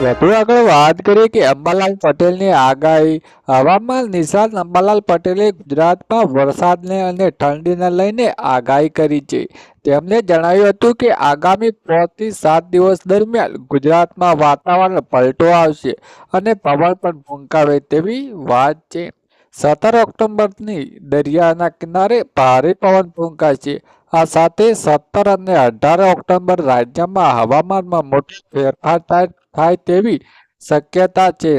વધુ આગળ વાત કરીએ કે અંબાલાલ પટેલની આગાહી. હવામાન નિષ્ણાત અંબાલાલ પટેલે ગુજરાતમાં વરસાદને અને ઠંડીને લઈને આગાહી કરી છે. તેમણે જણાવ્યું હતું કે આગામી પાંચથી સાત દિવસ દરમિયાન ગુજરાતમાં વાતાવરણ પલટો આવશે અને પવન પણ ભૂંકાવે તેવી વાત છે. સત્તર ઓક્ટોબરની દરિયાના કિનારે ભારે પવન ફૂંકાશે. આ સાથે સત્તર અને અઢાર ઓક્ટોબર રાજ્યમાં હવામાનમાં મોટો ફેરફાર થાય થાય તેવી શક્યતા છે.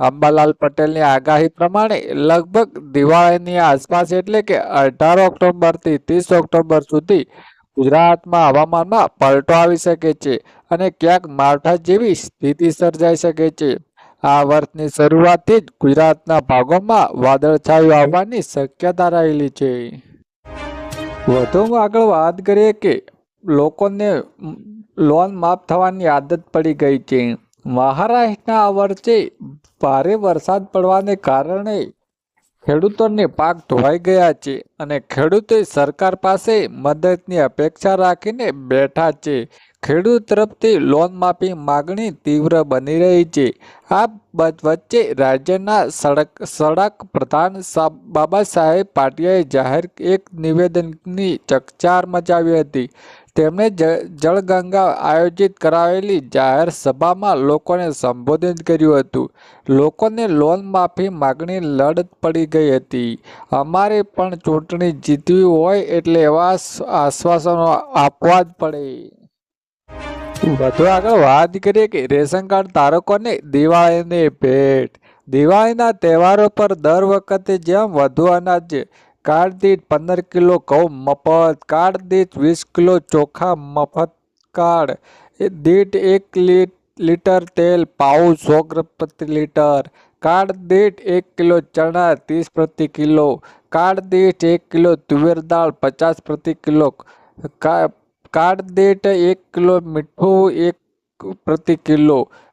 અંબાલાલ પટેલની આગાહી પ્રમાણે લગભગ દિવાળીની આસપાસ એટલે કે અઢાર ઓક્ટોબરથી ત્રીસ ઓક્ટોબર સુધી ગુજરાતમાં હવામાનમાં પલટો આવી શકે છે અને ક્યાંક માવઠા જેવી સ્થિતિ સર્જાઈ શકે છે. આ વર્ષની શરૂઆતથી જ ગુજરાતના ભાગોમાં વાદળછાયું આવવાની શક્યતા રહેલી છે. વધુમાં આગળ વાત કરીએ કે લોકોને લોન માફ થવાની આદત પડી ગઈ છે મહારાષ્ટ્રના આ વર્ષે ભારે વરસાદ પડવાને કારણે ખેડૂતોને પાક ધોવાઈ ગયા છે અને ખેડૂતોએ સરકાર પાસે મદદની અપેક્ષા રાખીને બેઠા છે. ખેડૂત તરફથી લોન માફી માગણી તીવ્ર બની રહી છે. આ વચ્ચે રાજ્યના સડક સડક પ્રધાન બાબા સાહેબ પાટિયાએ જાહેર એક નિવેદનની ચકચાર મચાવી હતી. તેમણે જળગંગા આયોજિત કરાવેલી જાહેર સભામાં લોકોને સંબોધિત કર્યું હતું. લોકોને લોન માફી માગણી લડત પડી ગઈ હતી. અમારે પણ ચૂંટણી જીતવી હોય એટલે એવા આશ્વાસનો આપવા જ પડે. વધુ આગળ વાત કરીએ કે રેશન કાર્ડ ધારકોને દિવાળીની ભેટ. દિવાળીના તહેવારો પર દર વખતે જેમ વધુ અનાજ કાર્ડ દીઠ પંદર કિલો ઘઉં મફત કાર્ડ દીઠ વીસ કિલો ચોખા મફત કાર્ડ એ દીઠ એક લી- લીટર તેલ પાઉચ સો ગ્રામ પ્રતિ લીટર કાર્ડ દીઠ એક કિલો ચણા ત્રીસ પ્રતિ કિલો કાર્ડ દીઠ એક કિલો તુવેર દાળ પચાસ પ્રતિ કિલો કા- કાર્ડ દીઠ એક કિલો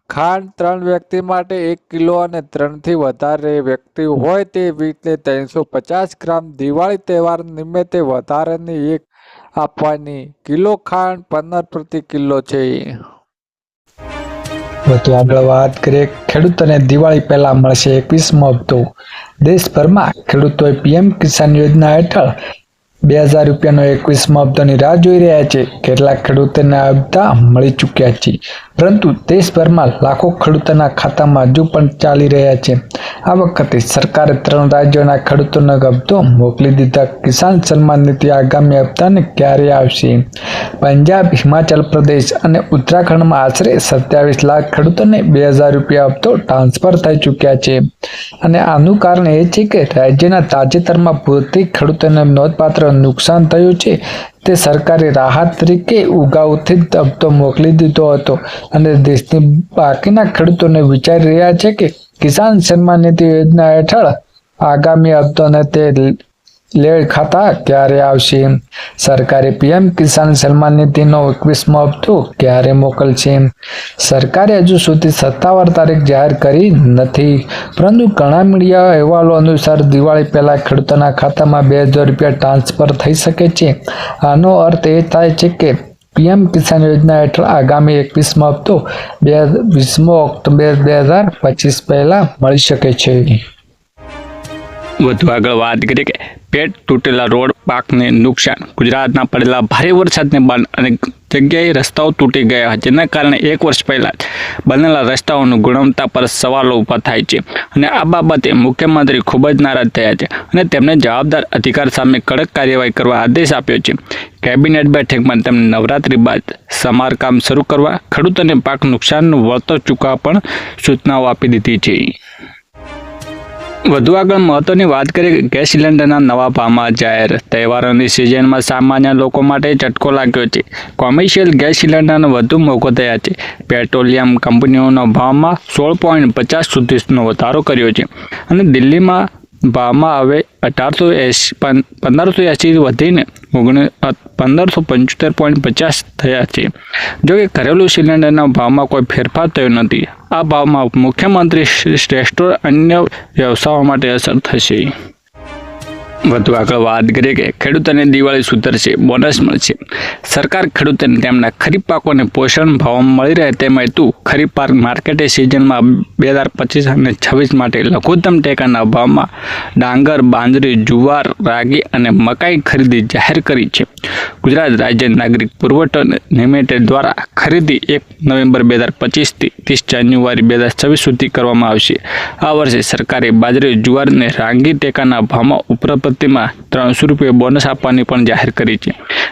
ખાંડ ત્રણ વ્યક્તિ માટે એક કિલો અને ત્રણથી વધારે વ્યક્તિ હોય તે વીટને ત્રણસો પચાસ ગ્રામ દિવાળી તહેવાર નિમિત્તે વધારાની એક આપવાની કિલો ખાંડ પંદર પ્રતિ કિલો છે. વધુ આગળ વાત કરીએ, ખેડૂતોને દિવાળી પહેલા મળશે એકવીસમો હપ્તો દેશભરમાં ખેડૂતોએ પીએમ કિસાન યોજના હેઠળ બે હજાર રૂપિયાનો એકવીસમો હપ્તાની રાહ જોઈ રહ્યા છે. કેટલાક ખેડૂતોને હપ્તા મળી ચૂક્યા છે. પરંતુ દેશભરમાં લાખો ખેડૂતોના ખાતામાં હજુ પણ ચાલી રહ્યા છે. આ વખતે સરકારે ત્રણ રાજ્યોના ખેડૂતોના હપ્તો મોકલી દીધા. કિસાન સન્માન નિધિ આગામી હપ્તાને ક્યારે આવશે? પંજાબ, હિમાચલ પ્રદેશ અને ઉત્તરાખંડમાં આશરે સત્યાવીસ લાખ ખેડૂતોને બે હજાર રૂપિયા હપ્તો ટ્રાન્સફર થઈ ચૂક્યા છે. અને આનું કારણ એ છે કે રાજ્યના તાજેતરમાં પૂરથી ખેડૂતોને નોંધપાત્ર નુકસાન થયું છે. તે સરકારે રાહત તરીકે ઉગાઉથી જ હપ્તો મોકલી દીધો હતો. અને દેશની બાકીના ખેડૂતોને વિચારી રહ્યા છે કે કિસાન સન્માન નિધિ યોજના હેઠળ આગામી હપ્તોને તે લેડ ખાતા ક્યારે આવશે? સરકારે પીએમ કિસાન સન્માન નિધિનો એકવીસમો હપ્તો ક્યારે મોકલશે? સરકારે હજુ સુધી સત્તાવાર તારીખ જાહેર કરી નથી, પરંતુ ઘણા મીડિયા અહેવાલો અનુસાર દિવાળી પહેલાં ખેડૂતોના ખાતામાં બે હજાર રૂપિયા ટ્રાન્સફર થઈ શકે છે. આનો અર્થ એ થાય છે કે પીએમ કિસાન યોજના હેઠળ આગામી એકવીસમો હપ્તો બે વીસમો ઓક્ટોબર બે હજાર પચીસ પહેલાં મળી શકે છે. વધુ આગળ વાત કરીએ કે પેટ તૂટેલા રોડ પાકને નુકસાન. ગુજરાતના પડેલા ભારે વરસાદને બાદ અનેક જગ્યાએ રસ્તાઓ તૂટી ગયા જેના કારણે એક વર્ષ પહેલાં બનેલા રસ્તાઓની ગુણવત્તા પર સવાલો ઊભા થાય છે અને આ બાબતે મુખ્યમંત્રી ખૂબ જ નારાજ થયા છે અને તેમને જવાબદાર અધિકાર સામે કડક કાર્યવાહી કરવા આદેશ આપ્યો છે. કેબિનેટ બેઠકમાં તેમને નવરાત્રી બાદ સમારકામ શરૂ કરવા, ખેડૂતોને પાક નુકસાનનું વળતર ચૂકવવા પણ સૂચનાઓ આપી દીધી છે. વધુ આગળ મહત્વની વાત કરીએ, ગેસ સિલિન્ડરના નવા ભાવમાં જાહેર તહેવારોની સિઝનમાં સામાન્ય લોકો માટે ઝટકો લાગ્યો છે. કોમર્શિયલ ગેસ સિલિન્ડરનો વધુ મોકો થયા છે. પેટ્રોલિયમ કંપનીઓનો ભાવમાં સોળ પોઈન્ટ પચાસ સુધીનો વધારો કર્યો છે. અને દિલ્હીમાં ભાવમાં હવે અઢારસો એંસી પંદરસો એંસી વધીને ઓગણ પંદરસો પંચોતેર પોઈન્ટ પચાસ થયા છે. જો કે ઘરેલું સિલિન્ડરના ભાવમાં કોઈ ફેરફાર થયો નથી. આ ભાવમાં મુખ્યમંત્રી શ્રી રેસ્ટોરન્ટ અન્ય વ્યવસાયો માટે અસર થશે. વધુ આગળ વાત કરીએ કે ખેડૂતોને દિવાળી સુધરશે બોનસ મળશે. સરકાર ખેડૂતોને તેમના ખરીફ પાકોને પોષણ ભાવમાં મળી રહે તે હેતુ ખરીફ પાક માર્કેટે સિઝનમાં બે હજાર પચીસ અને છવ્વીસ માટે લઘુત્તમ ટેકાના ભાવમાં ડાંગર, બાંજરી, જુવાર, રાગી અને મકાઈ ખરીદી જાહેર કરી છે. ગુજરાત રાજ્ય નાગરિક પુરવઠો લિમિટેડ દ્વારા ખરીદી એક નવેમ્બર બે હજાર પચીસથી ત્રીસ જાન્યુઆરી બે હજાર છવ્વીસ સુધી કરવામાં આવશે. આ વર્ષે સરકારે બાજરી, જુવાર અને રાંગી ટેકાના ભાવમાં ઉપરપત્તિમાં ત્રણસો રૂપિયા બોનસ આપવાની પણ જાહેર કરી છે.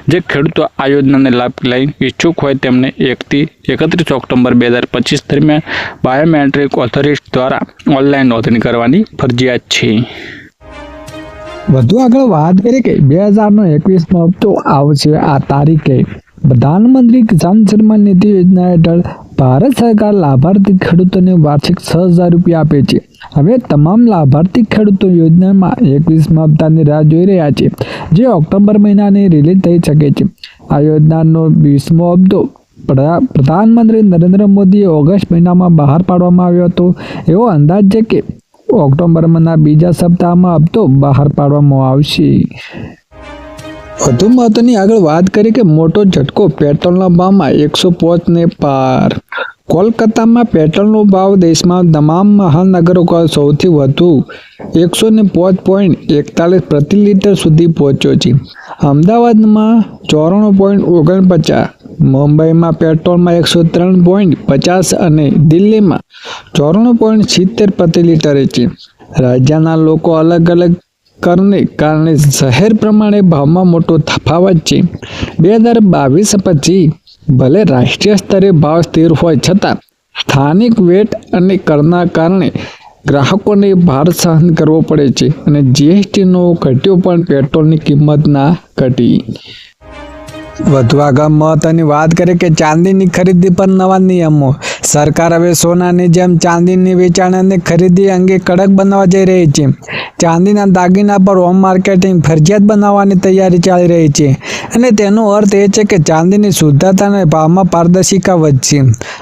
જે ખેડૂતો આ યોજનાને લાભ લઈ ઈચ્છુક હોય તેમને એકથી એકત્રીસ ઓક્ટોબર બે હજાર પચીસ દરમિયાન બાયોમેટ્રિક ઓથોરિટી દ્વારા ઓનલાઈન નોંધણી કરવાની ફરજિયાત છે. વધુ આગળ વાત કરીએ કે બે હજારનો એકવીસમાં હપ્તો આવશે આ તારીખે. પ્રધાનમંત્રી કિસાન સન્માન નિધિ યોજના હેઠળ ભારત સરકાર લાભાર્થી ખેડૂતોને વાર્ષિક છ હજાર રૂપિયા આપે છે હવે તમામ લાભાર્થી ખેડૂતો યોજનામાં એકવીસમાં હપ્તાની રાહ જોઈ રહ્યા છે જે ઓક્ટોબર મહિનાની રિલીઝ થઈ શકે છે આ યોજનાનો વીસમો હપ્તો પ્રધા- પ્રધાનમંત્રી નરેન્દ્ર મોદીએ ઓગસ્ટ મહિનામાં બહાર પાડવામાં આવ્યો હતો એવો અંદાજ છે કે ઓક્ટોબર મહિના બીજા સપ્તાહમાં હપ્તો બહાર પાડવામાં આવશે વધુ મહત્વની આગળ વાત કરીએ કે મોટો ઝટકો પેટ્રોલના ભાવમાં એકસો ને પાર. કોલકાતામાં પેટ્રોલનો ભાવ દેશમાં તમામ મહાનગરો સૌથી વધુ એકસો ને પાંચ પોઈન્ટ એકતાલીસ પ્રતિ લીટર સુધી પહોંચ્યો છે. અમદાવાદમાં ચોરાણું પોઈન્ટ ઓગણપચાસ, મુંબઈમાં પેટ્રોલમાં એકસો ત્રણ પોઈન્ટ પચાસ અને દિલ્હીમાં ચોરાણું પોઈન્ટ સિત્તેર પ્રતિ લીટરે છે. રાજ્યના લોકો અલગ અલગ કરને કારણે શહેર પ્રમાણે ભાવમાં મોટો તફાવત છે. બે હજાર બાવીસ પછી ભલે રાષ્ટ્રીય સ્તરે ભાવ સ્થિર હોય છતાં સ્થાનિક વેટ અને કરના કારણે ગ્રાહકોને ભાર સહન કરવો પડે છે અને જીએસટીનો ઘટ્યો પણ પેટ્રોલની કિંમત ના ઘટી. વધુ આગળ મહત્વની વાત કરીએ કે ચાંદીની ખરીદી પર નવા નિયમો. સરકાર હવે સોનાની જેમ ચાંદીની વેચાણ અને ખરીદી અંગે કડક બનાવવા જઈ રહી છે. ચાંદીના દાગીના પર હોમ માર્કેટિંગ ફરજિયાત બનાવવાની તૈયારી ચાલી રહી છે. અને તેનો અર્થ એ છે કે ચાંદીની શુદ્ધતા ભાવમાં પારદર્શિકા વધશે.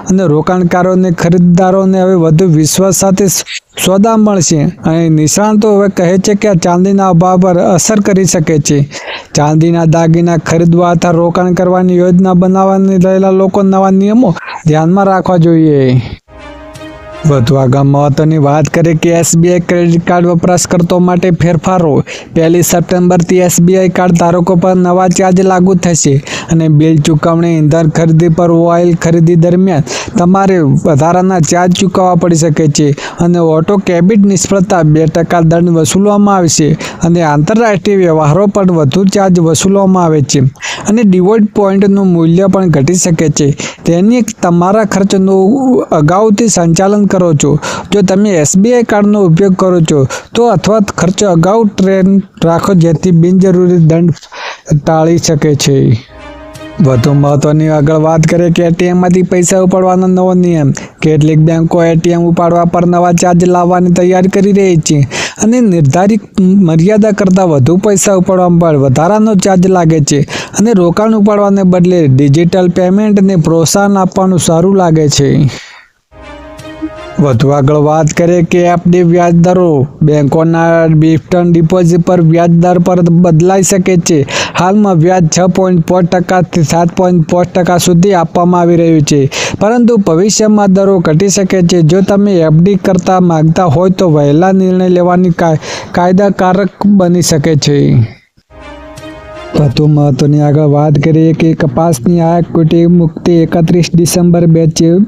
અને રોકાણકારોને, ખરીદદારોને હવે વધુ વિશ્વાસ સાથે સોદા મળશે અને નિષ્ણાતો હવે કહે છે કે આ ચાંદીના અભાવ પર અસર કરી શકે છે. ચાંદીના દાગીના ખરીદવા અથવા રોકાણ કરવાની યોજના બનાવવાની રહેલા લોકો નવા નિયમો ધ્યાનમાં રાખવા જોઈએ. વધુ આગળ મહત્વની વાત કરીએ કે એસબીઆઈ ક્રેડિટ કાર્ડ વપરાશકર્તાઓ માટે ફેરફારો. પહેલી સપ્ટેમ્બરથી એસબીઆઈ કાર્ડ ધારકો પર નવા ચાર્જ લાગુ થશે અને બિલ ચૂકવણી, ઇંધણ ખરીદી પર ઓઇલ ખરીદી દરમિયાન તમારે વધારાના ચાર્જ ચૂકવવા પડી શકે છે અને ઓટો કેબિટ નિષ્ફળતા બે ટકા દંડ વસૂલવામાં આવશે અને આંતરરાષ્ટ્રીય વ્યવહારો પર વધુ ચાર્જ વસૂલવામાં આવે છે અને ડિવોલ્ટ પોઈન્ટનું મૂલ્ય પણ ઘટી શકે છે. તેની તમારા ખર્ચનું અગાઉથી સંચાલન કરો છો? જો તમે એસબીઆઈ કાર્ડનો ઉપયોગ કરો છો, તો અથવા ખર્ચ અગાઉ ટ્રેન રાખો જેથી બિનજરૂરી દંડ ટાળી શકે છે. વધુ મહત્વની આગળ વાત કરીએ કે એટીએમમાંથી પૈસા ઉપાડવાનો નવો નિયમ. કેટલીક બેંકો એટીએમ ઉપાડવા પર નવા ચાર્જ લાવવાની તૈયારી કરી રહી છે અને નિર્ધારિત મર્યાદા કરતાં વધુ પૈસા ઉપાડવા પર વધારાનો ચાર્જ લાગે છે અને રોકાણ ઉપાડવાને બદલે ડિજિટલ પેમેન્ટને પ્રોત્સાહન આપવાનું સારું લાગે છે. વધુ આગળ વાત કરીએ કે એફડી વ્યાજ દરો બેંકોના ડિફ્ટન ડિપોઝિટ પર વ્યાજ દર પર બદલાઈ શકે છે. હાલમાં વ્યાજ છ પોઈન્ટ પાંચ ટકાથી સાત પોઈન્ટ પાંચ ટકા સુધી આપવામાં આવી રહ્યું છે. પરંતુ ભવિષ્યમાં દરો ઘટી શકે છે. જો તમે એફડી કરતા માગતા હોય તો વહેલા નિર્ણય લેવાની કાય- કાયદાકારક બની શકે છે. વધુ મહત્વની આગળ વાત કરીએ કે કપાસની આ કુટી મુક્તિ એકત્રીસ ડિસેમ્બર બે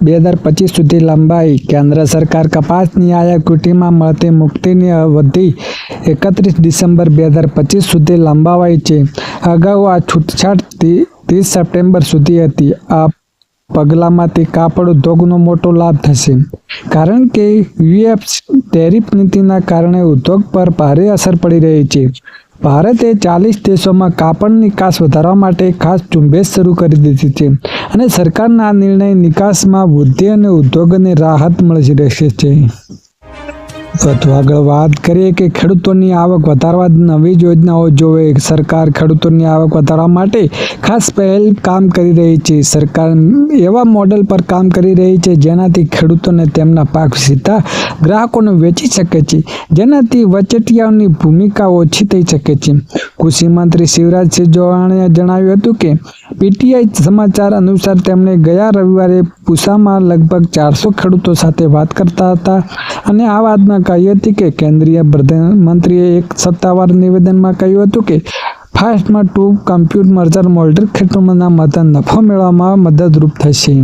બે હજાર પચીસ સુધી લંબાઈ. કેન્દ્ર સરકાર કપાસની આ કુટીમાં મળતી મુક્તિની અવધિ એકત્રીસ ડિસેમ્બર બે હજાર પચીસ સુધી લંબાવાઈ છે. અગાઉ આ છૂટછાટ ત્રીસ સપ્ટેમ્બર સુધી હતી. આ પગલામાંથી કાપડ ઉદ્યોગનો મોટો લાભ થશે. કારણ કે યુએફ ટેરિફ નીતિના કારણે ઉદ્યોગ પર ભારે અસર પડી રહી છે. ભારતે ચાલીસ દેશોમાં કાપડ નિકાસ વધારવા માટે ખાસ ઝુંબેશ શરૂ કરી દીધી છે અને સરકારના આ નિર્ણય નિકાસમાં વૃદ્ધિ અને ઉદ્યોગોને રાહત મળી રહેશે. છે વધુ આગળ વાત કરીએ કે ખેડૂતોની આવક વધારવા નવી જ યોજનાઓ જોવે. સરકાર ખેડૂતોની આવક વધારવા માટે ખાસ પહેલ કામ કરી રહી છે. સરકાર એવા મોડેલ પર કામ કરી રહી છે જેનાથી ખેડૂતોને તેમના પાક સીધા ગ્રાહકોને વેચી શકે છે. જેનાથી વચેટિયાઓની ભૂમિકા ઓછી થઈ શકે છે. કૃષિ મંત્રી શિવરાજસિંહ ચૌહાણે જણાવ્યું હતું કે પીટીઆઈ સમાચાર અનુસાર તેમણે ગયા રવિવારે પૂસામાં લગભગ ચારસો ખેડૂતો સાથે વાત કરતા હતા અને આ વાતમાં કહી હતી કે કેન્દ્રીય પ્રધાનમંત્રીએ એક સત્તાવાર નિવેદનમાં કહ્યું હતું કે ફાસ્ટમાં ટુ કમ્પ્યુટ મર્જર મોલ્ડર ખેડૂતોના મદદ નફો મેળવવામાં મદદરૂપ થશે.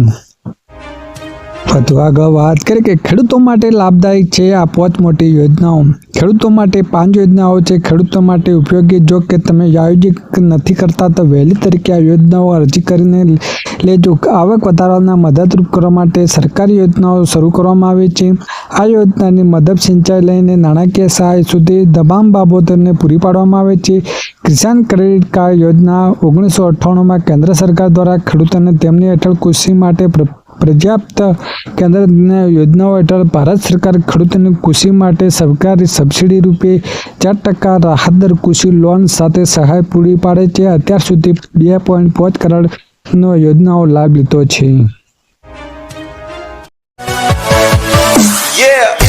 વધુ આગળ વાત કરીએ કે ખેડૂતો માટે લાભદાયક છે આ પાંચ મોટી યોજનાઓ. ખેડૂતો માટે પાંચ યોજનાઓ છે. ખેડૂતો માટે ઉપયોગી જો કે તમે આયોજિત નથી કરતા તો વહેલી તરીકે આ યોજનાઓ અરજી કરીને લેજો. આવક વધારવાના મદદરૂપ કરવા માટે સરકારી યોજનાઓ શરૂ કરવામાં આવી છે. આ યોજનાની મદદ સિંચાઈ લઈને નાણાકીય સહાય સુધી તમામ બાબતોને પૂરી પાડવામાં આવે છે. કિસાન ક્રેડિટ કાર્ડ યોજના ઓગણીસો અઠ્ઠાણુંમાં કેન્દ્ર સરકાર દ્વારા ખેડૂતોને તેમની હેઠળ કૃષિ માટે પર્યાપ્ત કેન્દ્રની યોજનાઓ હેઠળ ભારત સરકાર ખેડૂતોને કૃષિ માટે સરકારી સબસિડી રૂપે ચાર ટકા રાહત દર કૃષિ લોન સાથે સહાય પૂરી પાડે છે અત્યાર સુધી બે પોઈન્ટ પાંચ કરોડનો યોજનાઓ લાભ લીધો છે Yeah.